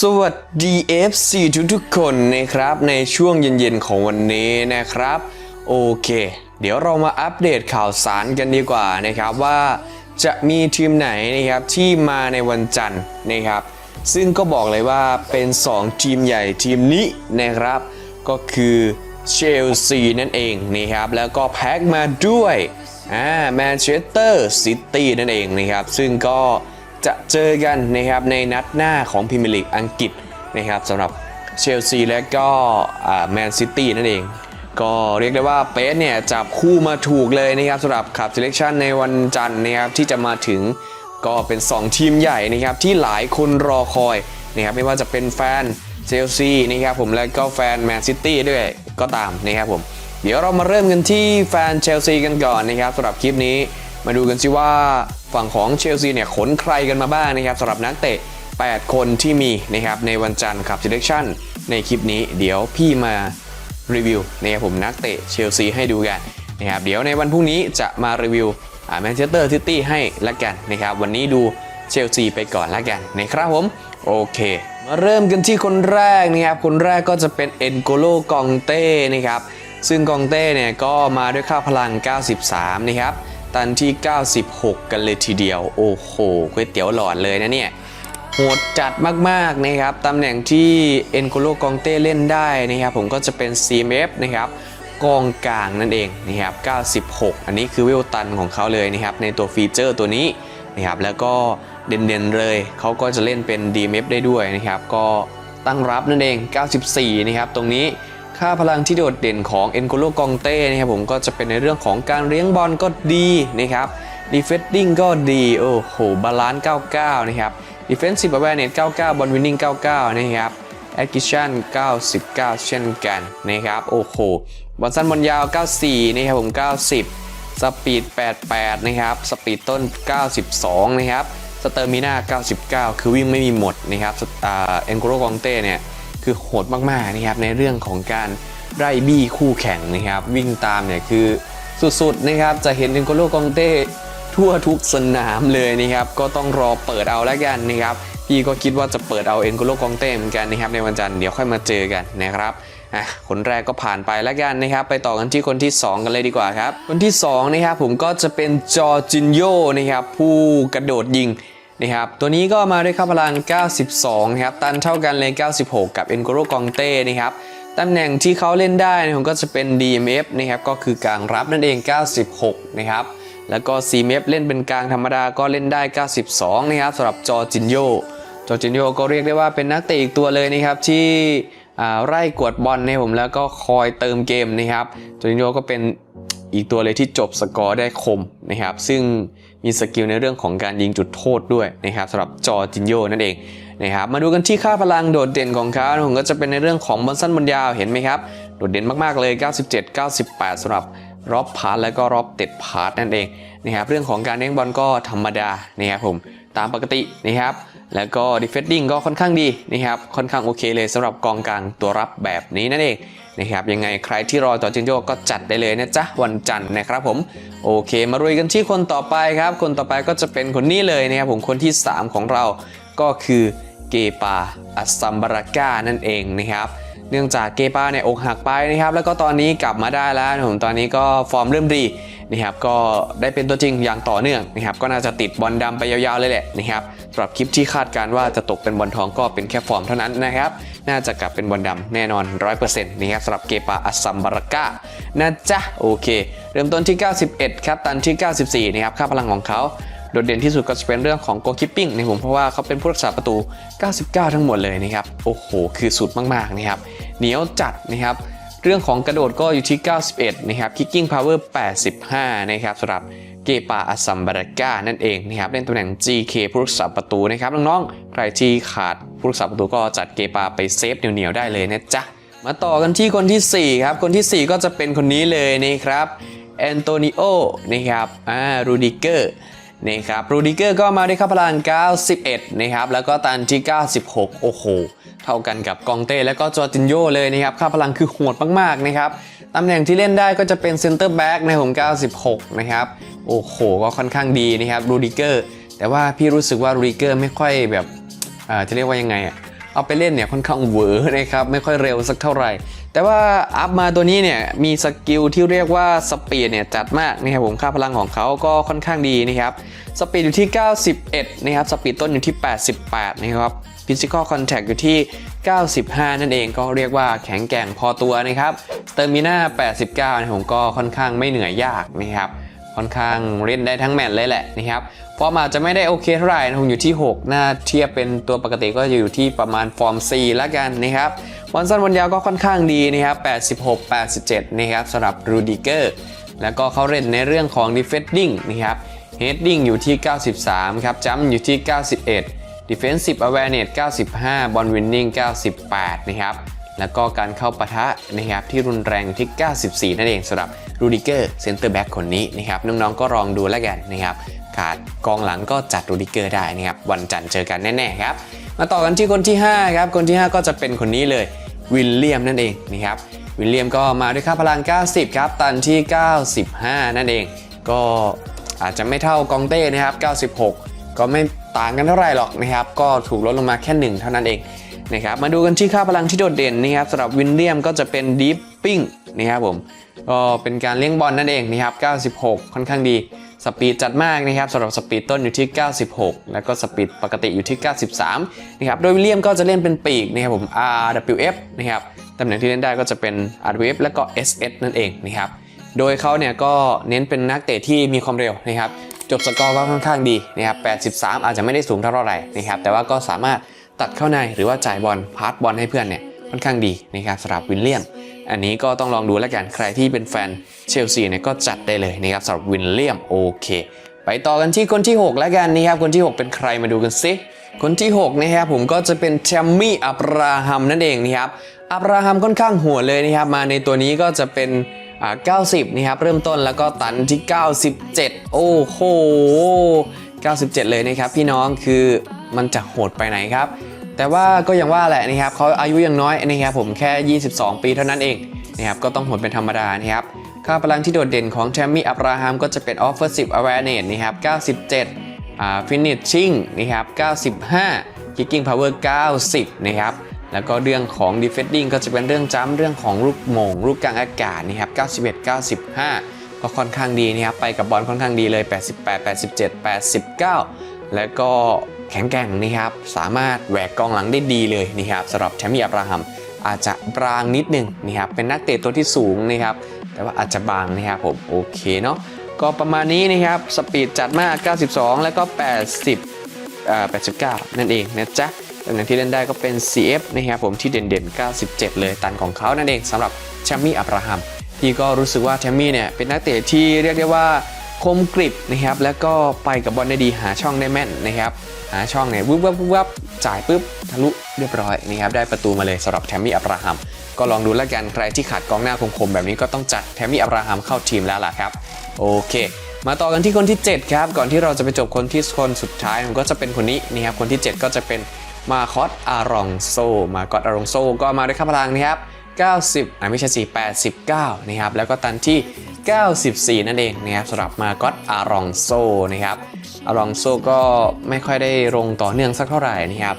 สวัสดี FC ทุกทุกคนนะครับในช่วงเย็นๆของวันนี้นะครับ โอเค เดี๋ยวเรามาอัปเดตข่าวสารกันดีกว่านะครับว่าจะมีทีมไหนนะครับที่มาในวันจันทร์นะครับ ซึ่งก็บอกเลยว่าเป็น 2 ทีมใหญ่ทีมนี้นะครับ ก็คือเชลซีนั่นเองนะครับแล้วก็แพ็กมาด้วยอ่าแมนเชสเตอร์ซิตี้นั่นเองนะครับ ซึ่งก็ จะเจอกันนะครับในนัดหน้าของพรีเมียร์ลีกอังกฤษนะครับสำหรับเชลซีและก็แมนซิตี้นั่นเอง ก็เรียกได้ว่าเป๊ะเนี่ยจับคู่มาถูกเลยนะครับสำหรับขับ selection ในวันจันทร์นะครับที่จะมาถึงก็เป็น 2 ทีมใหญ่นะครับที่หลายคนรอคอยนะครับไม่ว่าจะเป็นแฟนเชลซีนะครับผมและก็แฟนแมนซิตี้ด้วยก็ตามนะครับผมเดี๋ยวเรามาเริ่มกันที่แฟนเชลซีกันก่อนนะครับสำหรับคลิปนี้ มาดูกันสิว่าฝั่งของเชลซีเนี่ยขนใครกันมาบ้างนะครับสำหรับนักเตะ 8 คนที่มีนะครับในวันจันทร์ขับ selection ในคลิปนี้เดี๋ยวพี่มารีวิวนะครับผมนักเตะเชลซีให้ดูกันนะครับเดี๋ยวในวันพรุ่งนี้จะมารีวิวแมนเชสเตอร์ซิตี้ให้ละกันนะครับวันนี้ดูเชลซีไปก่อนละกันนะครับผมโอเค มาเริ่มกันที่คนแรกนะครับคนแรกก็จะเป็นเอ็นโกโลกองเต้นะครับซึ่งกองเต้เนี่ยก็มาด้วยค่าพลัง 93 นะครับ ตันที่ 96 กันเลยทีเดียว โอ้โหก๋วยเตี๋ยวหลอดเลยนะเนี่ยโหดจัดมากๆนะครับตำแหน่งที่เอ็นโกโลกองเต้เล่นได้นะครับผมก็จะเป็น CMF นะครับกองกลางนั่นเองนะครับ 96 อันนี้คือเวลตันของเขาเลยนะครับในตัวฟีเจอร์ตัวนี้นะครับแล้วก็เด่นๆเลยเขาก็จะเล่นเป็น DMF ได้ด้วยนะครับก็ตั้งรับนั่นเอง 94 นะครับตรงนี้ ค่าพลังที่โดดเด่นของเอ็นโกโลกองเต้นะครับผมก็จะเป็นในเรื่องของการเลี้ยงบอลก็ดีนะครับดีเฟ n ดิ้งก็ดี โอ้โห บาลานซ์ 99 นะครับ Defensive Awareness 99 Ball Winning 99 นะครับ Acquisition 99 เช่นกันนะครับ โอ้โห บอลสั้นบอลยาว 94 นะครับผม 90 สปีด 88 นะครับ สปีดต้น 92 นะครับ สเตอร์มิน่า 99 คือวิ่งไม่มีหมดนะครับเอ็นโกโรกองเต้เนี่ย คือโหดมากๆนะครับในเรื่องของการไล่บี้คู่แข่งนะครับ วิ่งตามเนี่ยคือสุดๆนะครับจะเห็นเอ็นโกโรกองเต้ทั่วทุกสนามเลยนะครับก็ต้องรอเปิดเอาแล้วกันนะครับพี่ก็คิดว่าจะเปิดเอาเอ็นโกโลกองเต้เหมือนกันนะครับในวันจันทร์เดี๋ยวค่อยมาเจอกันนะครับอะคนแรกก็ผ่านไปแล้วกันนะครับ ไปต่อกันที่คนที่ 2 กันเลยดีกว่าครับ คนที่2นะครับผมก็จะเป็นจอร์จินโยนะครับผู้กระโดดยิง นะครับตัวนี้ก็มาด้วยค่าพลัง 92นะครับตันเท่ากันเลย 96 กับเอ็นโกโลกองเต้นะครับตำแหน่งที่เขาเล่นได้ผมก็จะเป็น DMF นะครับก็คือกลางรับนั่นเอง 96 นะครับแล้วก็ c m f เล่นเป็นกลางธรรมดาก็เล่นได้ 92 นะครับสำหรับจอจินโยจอจินโยก็เรียกได้ว่าเป็นนักเตะอีกตัวเลยนะครับที่ไล่กวดบอลในผมแล้วก็คอยเติมเกมนะครับจอจินโยก็เป็น อีกตัวเลยที่จบสกอร์ได้คมนะครับ ซึ่งมีสกิลในเรื่องของการยิงจุดโทษด้วยนะครับสำหรับจอจินโยนั่นเองนะครับมาดูกันที่ค่าพลังโดดเด่นของเขาผมก็จะเป็นในเรื่องของบอลสั้นบอลยาวเห็นไหมครับ โดดเด่นมากๆเลย 97 98สำหรับรอบพาร์ทแล้วก็รอบเต็ดพาร์ทนั่นเองนะครับเรื่องของการเลี้ยงบอลก็ธรรมดานะครับผมตามปกตินะครับแล้วก็ดีเฟ n ดิ้งก็ค่อนข้างดีนะครับค่อนข้างโอเคเลยสำหรับกองกลางตัวรับแบบนี้นั่นเอง นะครับยังไงใครที่รอต่อจินโยก็จัดได้เลยนะจ๊ะวันจันทร์นะครับผมโอเค มารุยกันที่คนต่อไปครับ คนต่อไปก็จะเป็นคนนี้เลยนะครับผมคนที่ 3 ของเราก็คือเกปาอัสซัมบาราก้านั่นเองนะครับ เนื่องจากเกปาเนี่ยอกหักไปนะครับ แล้วก็ตอนนี้กลับมาได้แล้วผมตอนนี้ก็ฟอร์มเริ่มดีนะครับ ก็ได้เป็นตัวจริงอย่างต่อเนื่องนะครับ ก็น่าจะติดบอลดำไปยาวๆเลยแหละนะครับสำหรับคลิปที่คาดการว่าจะตกเป็นบอลทองก็เป็นแค่ฟอร์มเท่านั้นนะครับ น่าจะกลับเป็นบอลดำแน่นอน 100%นะครับสำหรับเกปาอัสซัมบาราก้านะจ๊ะโอเค เริ่มต้นที่ 91 ครับตันที่ 94 นะครับค่าพลังของเขาโดดเด่นที่สุดก็จะเป็นเรื่องของ goal keeping นผมเพราะว่าเขาเป็นผู้รักษาประตู 99 ทั้งหมดเลยนะครับ โอ้โห คือสุดมาก ๆ นะครับ เหนียวจัดนะครับเรื่องของกระโดดก็อยู่ที่ 91 นะครับ kicking power 85 นะครับสำหรับเกปาอัสัมบาราก้านั่นเองนะครับเล่นตำแหน่ง GK ผู้รักษาประตูนะครับน้องๆ ใครที่ขาดผู้รักษาประตูก็จัดเกปาไปเซฟเหนียวๆได้เลยนะจ๊ะ มาต่อกันที่คนที่ 4 ครับ คนที่ 4 ก็จะเป็นคนนี้เลยนะครับแอนโตนิโอนะครับอ่ารูดิเกอร์นะครับรูดิเกอร์ก็มาได้วยค่าพลัง91 นะครับ แล้วก็ตันที่ 96 โอ้โห เท่ากันกับกองเต้และก็จอร์จินโยเลยนะครับ ค่าพลังคือโหดมากๆนะครับตำแหน่งที่เล่นได้ก็จะเป็นเซนเตอร์แบ็กในผม96 นะครับ โอ้โห ก็ค่อนข้างดีนะครับรูดิเกอร์แต่ว่าพี่รู้สึกว่ารูดิเกอร์ไม่ค่อยแบบเอ่อจะเรียกว่ายังไงอะ เอาไปเล่นเนี่ยค่อนข้างเหวอนะครับไม่ค่อยเร็วสักเท่าไหร่ แต่ว่าอัพมาตัวนี้เนี่ยมีสกิลที่เรียกว่าสปีดเนี่ยจัดมากนะครับผมค่าพลังของเขาก็ค่อนข้างดีนะครับสปีดอยู่ที่ 91 นะครับสปีดต้นอยู่ที่ 88 นะครับ Physical Contact อยู่ที่ 95 นั่นเองก็เรียกว่าแข็งแกร่งพอตัวนะครับเตอร์มิน่า89นี่ยผมก็ค่อนข้างไม่เหนื่อยยากนะครับค่อนข้างเล่นได้ทั้งแมตช์เลยแหละนะครับ ฟอร์มอาจจะไม่ได้โอเคเท่าไหร่นะผมอยู่ที่ 6 หน้าเทียบเป็นตัวปกติก็จะอยู่ที่ประมาณฟอร์ม 4 แล้วกันนะครับวันสั้นวันยาวก็ค่อนข้างดีนะครับ86 87 นะครับสำหรับรูดิเกอร์แล้วก็เขาเล่นในเรื่องของ defending นะครับ heading อยู่ที่ 93 ครับ jump อยู่ที่ 91 defensive awareness 95 ball winning 98 นะครับ แล้วก็การเข้าปะทะนะครับที่รุนแรงอยู่ที่ 94 นั่นเองสำหรับรูดิเกอร์เซนเตอร์แบ็กคนนี้นะครับน้องๆก็ลองดูแล้วกันนะครับ ขาดกองหลังก็จัดรูดิเกอร์ได้นะครับวันจันทร์เจอกันแน่ๆครับมาต่อกันที่คนที่5ครับคนที่ 5 ก็จะเป็นคนนี้เลยวิลเลียมนั่นเองนะครับวิลเลียมก็มาด้วยค่าพลัง 90 ครับ ตันที่ 95 นั่นเอง ก็อาจจะไม่เท่ากองเต้นะครับ 96 ก็ไม่ต่างกันเท่าไหร่หรอกนะครับ ก็ถูกลดลงมาแค่ 1 เท่านั้นเองนะครับ มาดูกันที่ค่าพลังที่โดดเด่นนะครับสำหรับวินเลียมก็จะเป็นดีฟปิ้งนะครับผม ก็เป็นการเลี้ยงบอลนั่นเองนะครับ 96 ค่อนข้างดี สปีดจัดมากนะครับสำหรับสปีดต้นอยู่ที่ 96 แล้วก็สปีดปกติอยู่ที่ 93 นะครับ โดยวิลเลียมก็จะเล่นเป็นปีกนะครับผม RWF นะครับ ตำแหน่งที่เล่นได้ก็จะเป็น RWF แล้วก็ SS นั่นเองนะครับ โดยเขาเนี่ยก็เน้นเป็นนักเตะที่มีความเร็วนะครับ จบสกอร์ก็ค่อนข้างดีนะครับ83 อาจจะไม่ได้สูงเท่าไหร่นะครับ แต่ว่าก็สามารถตัดเข้าในหรือว่าจ่ายบอลพาสบอลให้เพื่อนเนี่ยค่อนข้างดีนะครับสำหรับวิลเลียม อันนี้ก็ต้องลองดูแล้วกันใครที่เป็นแฟนเชลซีเนี่ยก็จัดได้เลยนะครับสำหรับวิลเลียมโอเค ไปต่อกันที่คนที่ 6 แล้วกันนะครับคนที่ 6 เป็นใครมาดูกันซิคนที่ 6 นะครับผมก็จะเป็นแชมมี่อับราฮัมนั่นเองนะครับอับราฮัมค่อนข้างหัวเลยนะครับมาในตัวนี้ก็จะเป็นอ่า90นะครับเริ่มต้นแล้วก็ตันที่ 97 โอ้โห 97 เลยนะครับพี่น้องคือมันจะโหดไปไหนครับ แต่ว่าก็ยังว่าแหละนะครับเขาอายุยังน้อยนะครับผมแค่ 22 ปีเท่านั้นเองนะครับก็ต้องหดเป็นธรรมดานะครับค่าพลังที่โดดเด่นของแชมมี่อับราฮัมก็จะเป็น offensive awareness นะครับ97อ่า finishing นะครับ95 kicking power 90 นะครับแล้วก็เรื่องของ defending ก็จะเป็นเรื่องจ้ำเรื่องของลูกโมงลูกกลางอากาศนะครับ91 95 ก็ค่อนข้างดีนะครับไปกับบอลค่อนข้างดีเลย 88 87 89 แล้วก็ ข็งแกร่งนะครับ สามารถแหวกกองหลังได้ดีเลยนะครับสำหรับแชมป์อับราฮัมอาจจะบางนิดนึงนะครับเป็นนักเตะตัวที่สูงนะครับแต่ว่าอาจจะบางนะครับผมโอเคเนาะก็ประมาณนี้นะครับสปีดจัดมาก 92 แล้วก็ 80อ่า89 นั่นเองนะจ๊ะตำแหน่งที่เล่นได้ก็เป็น CF นะครับผมที่เด่นๆ 97 เลยตันของเขานั่นเองสำหรับแชมมี่อับราฮัมที่ก็รู้สึกว่าแชมมี่เนี่ยเป็นนักเตะที่เรียกได้ว่า คมกริบนะครับแล้วก็ไปกับบอลได้ดีหาช่องได้แม่นนะครับหาช่องเนี่ยวุบวับวุบวับจ่ายปุ๊บทะลุเรียบร้อยนะครับได้ประตูมาเลยสำหรับแชมมี่อับราฮัมก็ลองดูแล้วกันใครที่ขาดกองหน้าคมๆแบบนี้ก็ต้องจัดแชมมี่อับราฮัมเข้าทีมแล้วล่ะครับโอเค มาต่อกันที่คนที่ 7 ครับ ก่อนที่เราจะไปจบคนที่คนสุดท้ายมันก็จะเป็นคนนี้นี่ครับคนที่ 7 ก็จะเป็นมาคอสอารองโซมาคอสอารองโซก็มาด้วยค่าพลังนะครับ90อ่าไม่ใช่4 89นะครับแล้วก็ตันที่ 94 นั่นเองนะครับสำหรับมาคอสอารองโซนะครับอารองโซก็ไม่ค่อยได้ลงต่อเนื่องสักเท่าไหร่นะครับ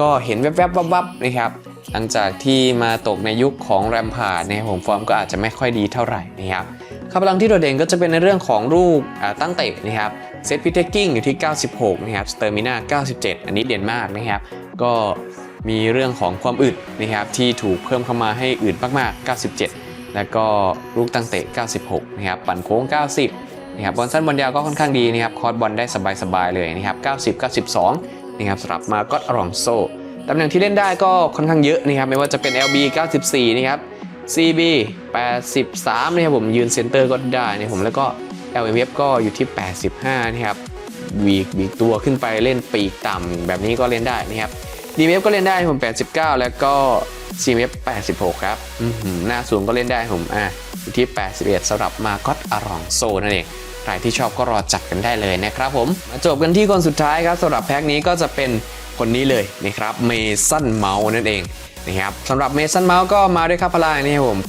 ก็เห็นแวบๆวับๆนะครับหลังจากที่มาตกในยุคของแรมพาร์ดนผมฟอร์มก็อาจจะไม่ค่อยดีเท่าไหร่นะครับค่าพลังที่โดดเด่นก็จะเป็นในเรื่องของลูกตั้งเตะนะครับเซตพิเทคกิ้งอยู่ที่ 96 นะครับสเตอร์มิน่า 97 อันนี้เด่นมากนะครับ ก็มีเรื่องของความอึดนะครับที่ถูกเพิ่มเข้ามาให้อึดมากๆ 97 แล้วก็ลูกตั้งเตะ 96 นะครับ ปั่นโค้ง 90 นะครับ บอลสั้นบอลยาวก็ค่อนข้างดีนะครับ คอร์สบอลได้สบายๆเลยนะครับ 90 92 นะครับสำหรับมาก็อรองโซตำแหน่งที่เล่นได้ก็ค่อนข้างเยอะนะครับ ไม่ว่าจะเป็น LB 94 นะครับ CB 83 นะครับผมยืนเซนเตอร์ก็ได้นะผมแล้วก็ LMF ก็อยู่ที่ 85 นะครับวีกวีกตัวขึ้นไปเล่นปีกต่ำแบบนี้ก็เล่นได้นะครับ DMF ก็เล่นได้ผม 89 แล้วก็ CMF 86 ครับอื้อหือหน้าสูงก็เล่นได้ผมอะอยู่ที่ 81สำหรับมาก็ตอารองโซนั่นเองใครที่ชอบก็รอจัดกันได้เลยนะครับผมมาจบกันที่คนสุดท้ายครับสำหรับแพ็คนี้ก็จะเป็นคนนี้เลยนะครับเมสันเมาส์นั่นเองนะครับสำหรับเมสันเมาส์ก็มาด้วยค่าพลังนี่ครับผม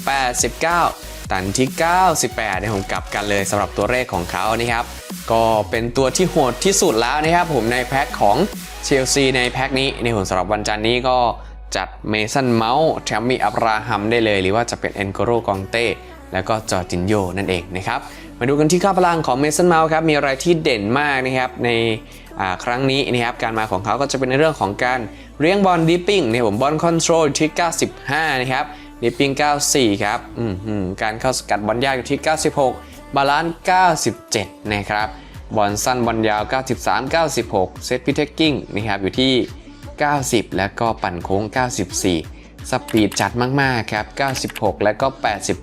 89 ตันที่ 98เนี่ยผมกลับกันเลยสำหรับตัวเลขของเขานะครับก็เป็นตัวที่โหดที่สุดแล้วนะครับผมในแพ็คของเชลซีในแพ็คนี้ในผมสำหรับวันจันทร์นี้ก็ จัดเมสันเมาส์แทมมี่อับราฮัมได้เลย หรือว่าจะเป็นเอนโกโรกองเต้แล้วก็จอร์จินโยนั่นเองนะครับ มาดูกันที่ค่าพลังของเมสันเมาส์ครับ มีอะไรที่เด่นมากนะครับในครั้งนี้นะครับการมาของเขาก็จะเป็นในเรื่องของการเลี้ยงบอลดิปปิ้งเนี่ยผมบอลคอนโทรลที่ 95 นะครับดิปปิ้ง 94 ครับการเข้าสกัดบอลยากอยู่ที่ 96 บาลานซ์ 97 นะครับบอลสั้นบอลยาว 93 96 เซตพิเทคกิ้งนะครับอยู่ที่ 90 แล้วก็ปั่นโค้ง 94 สปีดจัดมากๆครับ 96 แล้วก็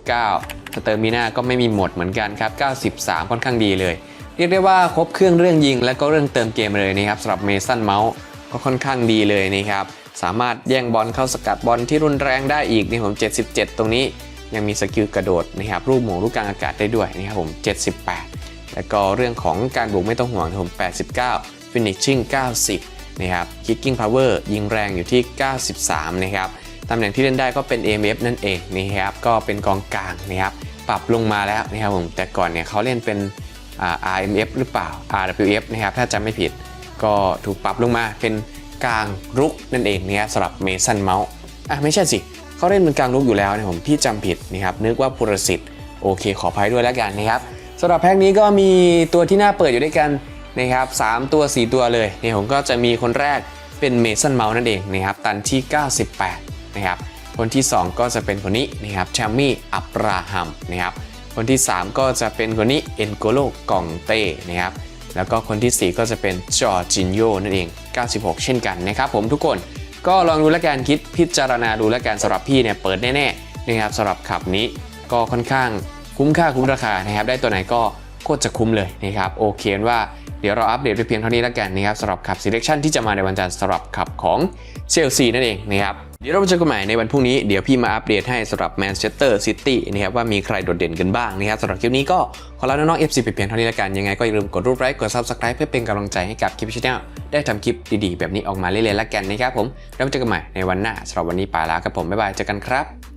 89 สเตอร์มิน่าก็ไม่มีหมดเหมือนกันครับ 93 ค่อนข้างดีเลย เรียกได้ว่าครบเครื่องเรื่องยิง และก็เรื่องเติมเกมเลยนะครับสำหรับเมสันเมาส์ก็ค่อนข้างดีเลยนะครับ สามารถแย่งบอลเข้าสกัดบอลที่รุนแรงได้อีกนี่ผม77 ตรงนี้ยังมีสกิลกระโดดนะครับรูปหมูรูปกลางอากาศได้ด้วยนะครับผม 78 แล้วก็เรื่องของการบุกไม่ต้องห่วงผม 89 finishing 90 นะครับ kicking power ยิงแรงอยู่ที่ 93 นะครับตำแหน่งที่เล่นได้ก็เป็น AMF นั่นเองนะครับ ก็เป็นกองกลางนะครับ ปรับลงมาแล้วนะครับผม แต่ก่อนเนี่ยเขาเล่นเป็นอ่า RMF หรือเปล่า RWF นะครับ ถ้าจำไม่ผิด ก็ถูกปรับลงมาเป็นกลางรุกนั่นเองนะครับสำหรับเมสันเมาส์อะไม่ใช่สิเขาเล่นเป็นกลางรุกอยู่แล้วนะผมที่จำผิดนะครับ นึกว่าพุรสิทธิ์โอเคขออภัยด้วยแล้วกันนะครับสำหรับแพ็กนี้ก็มีตัวที่น่าเปิดอยู่ด้วยกัน นะครับ3ตัว 4 ตัวเลยนี่ผมก็จะมีคนแรกเป็นเมสันเมาส์นั่นเองนะครับตันที่ 98 นะครับคนที่ 2 ก็จะเป็นคนนี้นะครับแชมมี่อับราฮัมนะครับคนที่ 3 ก็จะเป็นคนนี้เอ็นโกโลกองเต้นะครับแล้วก็คนทีสี่ 4 ก็จะเป็นจอร์จินโยนั่นเอง 96 เช่นกันนะครับผมทุกคนก็ลองดูและกันคิดพิจารณาดูและกันสำหรับพี่เนี่ยเปิดแน่ๆนะครับสำหรับขับนี้ก็ค่อนข้างคุ้มค่าคุ้มราคานะครับได้ตัวไหนก็โคตรจะคุ้มเลยนะครับโอเคว่า เดี๋ยวเราอัปเดตไปเพียงเท่านี้แล้วกันนะครับสำหรับขับ selection ที่จะมาในวันจันทร์สำหรับขับของเชลซีนั่นเองนะครับเดี๋ยวเราเจอกันใหม่ในวันพรุ่งนี้ เดี๋ยวพี่มาอัปเดตให้สำหรับแมนเชสเตอร์ซิตี้นะครับว่ามีใครโดดเด่นกันบ้างนะครับสำหรับคลิปนี้ก็ขอลาน้องๆ FC ไปเพียงเท่านี้แล้วกันยังไงก็อย่าลืมกดรูปไลค์กด Subscribe เพื่อเป็นกำลังใจให้กับคลิปช anel ได้ทำคลิปดีๆ แบบนี้ออกมาเรื่อยๆแล้วกันนะครับผมแล้วมาเจอกันใหม่ในวันหน้าสำหรับวันนี้ไปแล้วครับผมบ๊ายบายเจอกันครับ